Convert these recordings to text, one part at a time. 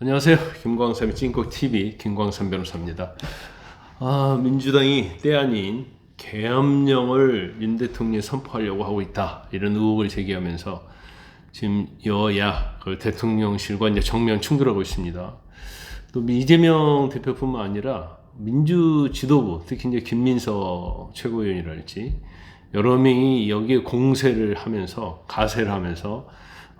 안녕하세요. 김광삼의 찐꼭 TV 김광삼 변호사입니다. 아, 민주당이 때 아닌 계엄령을 윤 대통령이 선포하려고 하고 있다. 이런 의혹을 제기하면서 지금 여야 그 대통령실과 이제 정면 충돌하고 있습니다. 또 이재명 대표뿐만 아니라 민주 지도부, 특히 이제 김민석 최고위원이랄지 여러 명이 여기에 공세를 하면서 가세를 하면서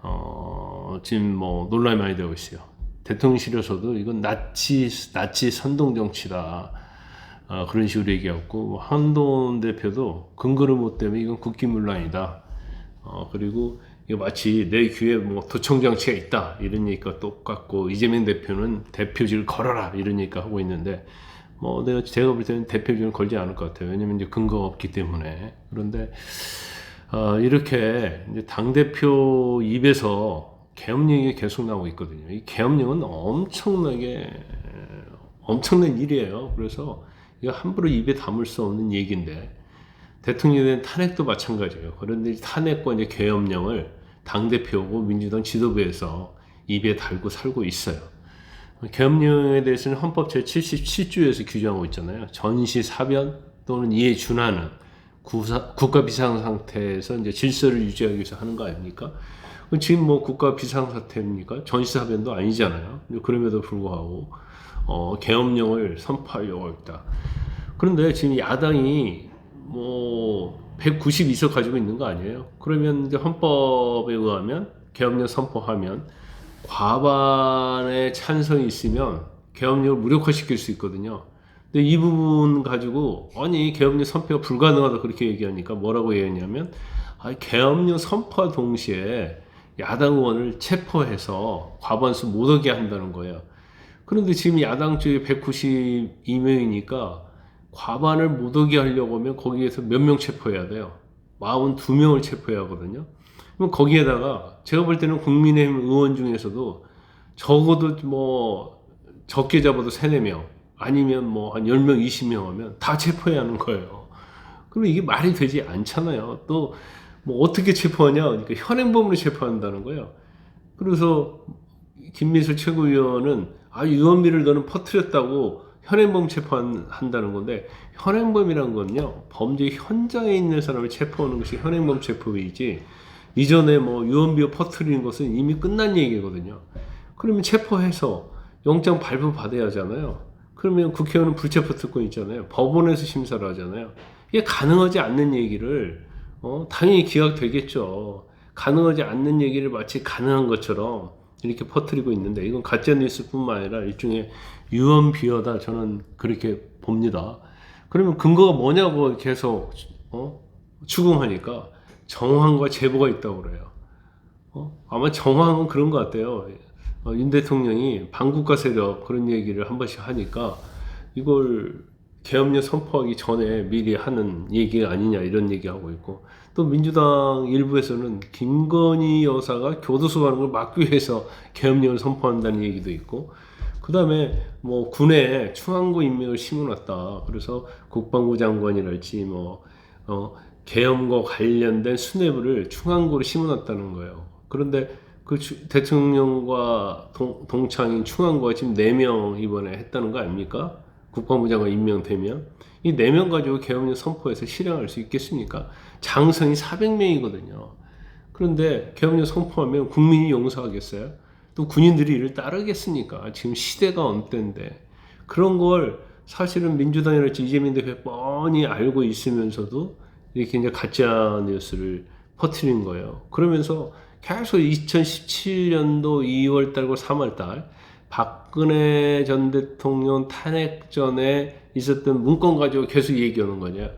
어, 지금 뭐 논란이 많이 되고 있어요. 대통령실에서도 이건 나치 나치 선동 정치다. 어, 그런 식으로 얘기했고 뭐 한돈 대표도 근거를 못 대면 이건 국기문란이다. 어, 그리고 이거 마치 내 귀에 뭐 도청 정치가 있다 얘기가 똑같고 이재명 대표는 대표직을 걸어라 얘기가 하고 있는데 뭐 내가 제가 볼 때는 대표직을 걸지 않을 것 같아요. 왜냐면 이제 근거가 없기 때문에 그런데 어, 이렇게 당 대표 입에서 계엄령이 계속 나오고 있거든요. 이 계엄령은 엄청나게 엄청난 일이에요. 그래서 이거 함부로 입에 담을 수 없는 얘기인데 대통령에 대한 탄핵도 마찬가지예요. 그런데 이 탄핵과 이제 계엄령을 당 대표고 민주당 지도부에서 입에 달고 살고 있어요. 계엄령에 대해서는 헌법 제 77조에서 규정하고 있잖아요. 전시 사변 또는 이에 준하는 구사, 국가 비상 상태에서 이제 질서를 유지하기 위해서 하는 거 아닙니까? 지금 뭐 국가 비상 사태입니까? 전시 사변도 아니잖아요. 그럼에도 불구하고 어, 계엄령을 선포하려고 했다. 그런데 지금 야당이 뭐 192석 가지고 있는 거 아니에요? 그러면 이제 헌법에 의하면 계엄령 선포하면 과반의 찬성이 있으면 계엄령을 무력화시킬 수 있거든요. 근데 이 부분 가지고 아니 계엄령 선포가 불가능하다 그렇게 얘기하니까 뭐라고 얘기했냐면 아니 계엄령 선포와 동시에 야당 의원을 체포해서 과반수 못 오게 한다는 거예요. 그런데 지금 야당 쪽에 192명이니까 과반을 못 오게 하려고 하면 거기에서 몇 명 체포해야 돼요. 42명을 체포해야 하거든요. 그럼 거기에다가 제가 볼 때는 국민의힘 의원 중에서도 적어도 뭐 적게 잡아도 3, 4명 아니면 뭐 한 10명, 20명 하면 다 체포해야 하는 거예요. 그럼 이게 말이 되지 않잖아요. 또 뭐 어떻게 체포하냐? 그러니까 현행범으로 체포한다는 거예요. 그래서 김민수 최고위원은 아 유언비를 너는 퍼뜨렸다고 현행범 체포한다는 건데 현행범이란 건요 범죄 현장에 있는 사람을 체포하는 것이 현행범 체포이지 이전에 뭐 유언비어 퍼뜨리는 것은 이미 끝난 얘기거든요. 그러면 체포해서 영장 발부 받아야 하잖아요. 그러면 국회의원은 불체포 특권 있잖아요. 법원에서 심사를 하잖아요. 이게 가능하지 않는 얘기를 어, 당연히 기각되겠죠. 가능하지 않는 얘기를 마치 가능한 것처럼 이렇게 퍼뜨리고 있는데 이건 가짜 뉴스뿐만 아니라 일종의 유언 비어다 저는 그렇게 봅니다. 그러면 근거가 뭐냐고 계속 어? 추궁하니까 정황과 제보가 있다고 그래요. 어? 아마 정황은 그런 것 같아요. 어, 윤 대통령이 반국가 세력 그런 얘기를 한 번씩 하니까 이걸 계엄령 선포하기 전에 미리 하는 얘기가 아니냐 이런 얘기하고 있고 또 민주당 일부에서는 김건희 여사가 교도소 가는 걸 막기 위해서 계엄령을 선포한다는 얘기도 있고 그 다음에 뭐 군에 충안고 인명을 심어놨다 그래서 국방부 장관이랄지 뭐 어, 계엄과 관련된 수뇌부를 충안고로 심어놨다는 거예요 그런데 그 주, 대통령과 동, 동창인 충안고가 지금 4명 이번에 했다는 거 아닙니까? 국방부 장관 임명되면 이 네 명 가지고 계엄령 선포해서 실행할 수 있겠습니까? 장성이 400명이거든요. 그런데 계엄령 선포하면 국민이 용서하겠어요? 또 군인들이 이를 따르겠습니까? 지금 시대가 어느 때인데 그런 걸 사실은 민주당이랄지 이재명 대표 뻔히 알고 있으면서도 이렇게 이제 가짜 뉴스를 퍼뜨린 거예요. 그러면서 계속 2017년도 2월 달과 3월 달 박근혜 전 대통령 탄핵 전에 있었던 문건 가지고 계속 얘기하는 거냐.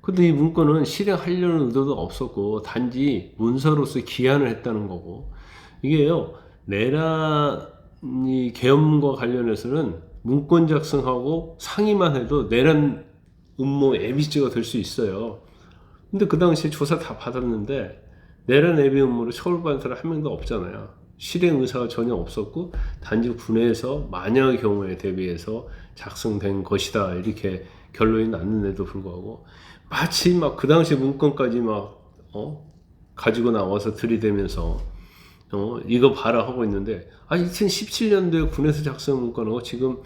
근데 이 문건은 실행하려는 의도도 없었고 단지 문서로서 기한을 했다는 거고 이게요 내란이 계엄과 관련해서는 문건 작성하고 상의만 해도 내란 음모 애비죄가 될 수 있어요. 근데 그 당시에 조사 다 받았는데 내란 애비 음모로 처벌받은 사람 한 명도 없잖아요. 실행 의사가 전혀 없었고 단지 군에서 만약의 경우에 대비해서 작성된 것이다 이렇게 결론이 났는데도 불구하고 마치 막 그 당시 문건까지 막 어? 가지고 나와서 들이대면서 어, 이거 봐라 하고 있는데 아 2017년도에 군에서 작성 문건하고 지금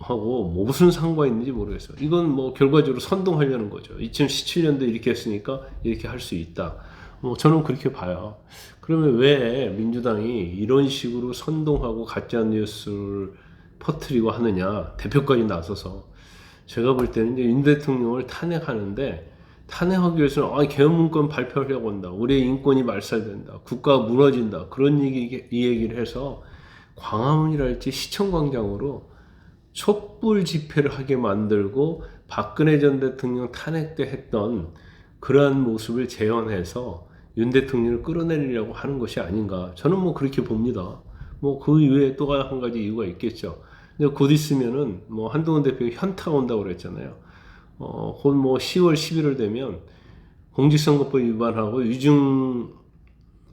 하고 뭐 무슨 상관이 있는지 모르겠어요. 이건 뭐 결과적으로 선동하려는 거죠. 2017년도에 이렇게 했으니까 이렇게 할 수 있다. 뭐 저는 그렇게 봐요. 그러면 왜 민주당이 이런 식으로 선동하고 가짜 뉴스를 퍼뜨리고 하느냐 대표까지 나서서 제가 볼 때는 이제 윤 대통령을 탄핵하는데 탄핵하기 위해서는 아, 개헌문건 발표하려고 한다. 우리의 인권이 말살된다. 국가가 무너진다. 그런 얘기, 이 얘기를 해서 광화문이랄지 시청광장으로 촛불 집회를 하게 만들고 박근혜 전 대통령 탄핵 때 했던 그러한 모습을 재현해서 윤 대통령을 끌어내리려고 하는 것이 아닌가. 저는 뭐 그렇게 봅니다. 뭐 그 이외에 또 한 가지 이유가 있겠죠. 근데 곧 있으면은 뭐 한동훈 대표가 현타 온다고 그랬잖아요. 어, 곧뭐 10월, 11월 되면 공직선거법 위반하고 유증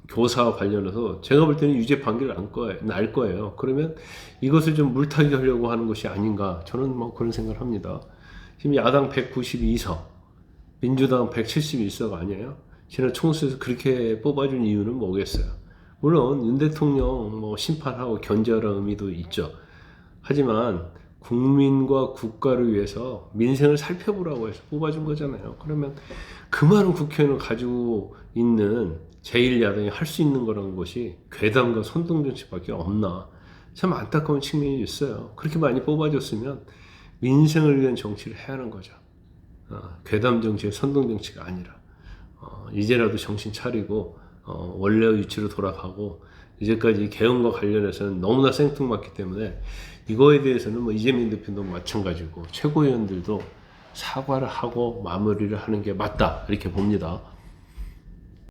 교사와 관련해서 제가 볼 때는 유죄 판결을 날 거예요. 날 거예요. 그러면 이것을 좀 물타기 하려고 하는 것이 아닌가. 저는 뭐 그런 생각을 합니다. 지금 야당 192석, 민주당 171석 아니에요? 지난 총선에서 그렇게 뽑아준 이유는 뭐겠어요? 물론 윤 대통령 뭐 심판하고 견제하라는 의미도 있죠. 하지만 국민과 국가를 위해서 민생을 살펴보라고 해서 뽑아준 거잖아요. 그러면 그 많은 국회의원을 가지고 있는 제1야당이 할 수 있는 거라는 것이 괴담과 선동정치밖에 없나. 참 안타까운 측면이 있어요. 그렇게 많이 뽑아줬으면 민생을 위한 정치를 해야 하는 거죠. 어, 괴담 정치, 선동 정치가 아니라 어, 이제라도 정신 차리고 어, 원래 위치로 돌아가고 이제까지 개헌과 관련해서는 너무나 생뚱맞기 때문에 이거에 대해서는 뭐 이재명 대표도 마찬가지고 최고위원들도 사과를 하고 마무리를 하는 게 맞다 이렇게 봅니다.